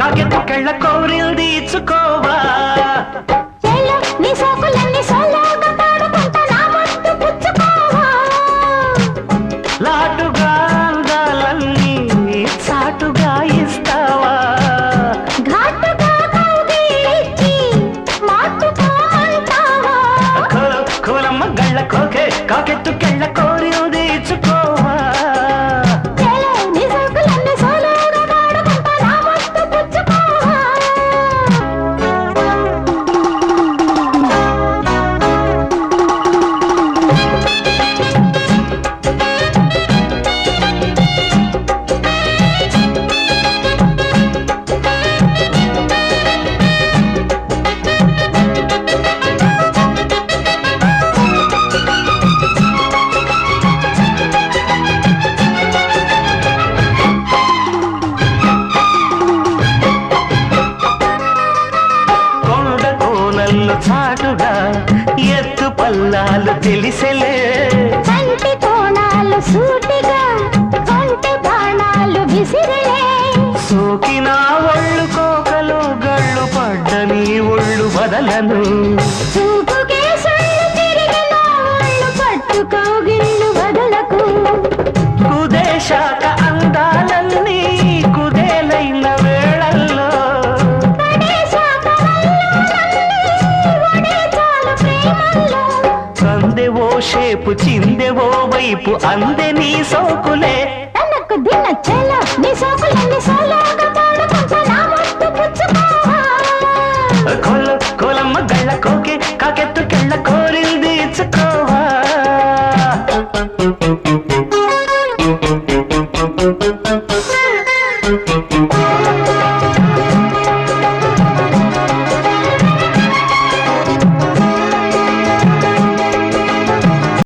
కాకెత్తుకెళ్ళ కోరిల్ తీర్చుకోవా. చెల్లో నీ సోకులన్నీ సోలోగా పాడుకుంటా నా ముద్దు పుచ్చుకోవా. లాటుగా అందాలన్నీ చాటుగా ఇస్తావా. కోలమ్మ గళ్ళ కోకే కాకెత్తుకెళ్ళ కోరిల్ తీర్చుకోవా చెల్లో కోనల్లు చాటుగా ఎత్తు పల్లాలు తెలిసెలే. కంటి కోణాలు సూటిగా కొంటి బాణాలు విసిరలే. సోకిన ఒళ్ళు కోకలు గళ్ళు పడ్డ నీ ఒళ్ళు వదలను. చూపుకే సొల్లు తిరిగిన ఒళ్ళు పట్టుకోగిళ్ళు వదలకు. కుదేశాక అందాలన్నీ షేపు చిందెవో వైపు అందే నీ సోకులే తనకు దిన చెల నీ సోకులన్నీ సోలోగా పాడుకుంటా నా ముద్దు పుచ్చుకోవా. కొల కొలమ్మ గళ్ళ కోకే కాకెత్తుకెళ్ళ కోరిల్ తీర్చుకోవా ఆ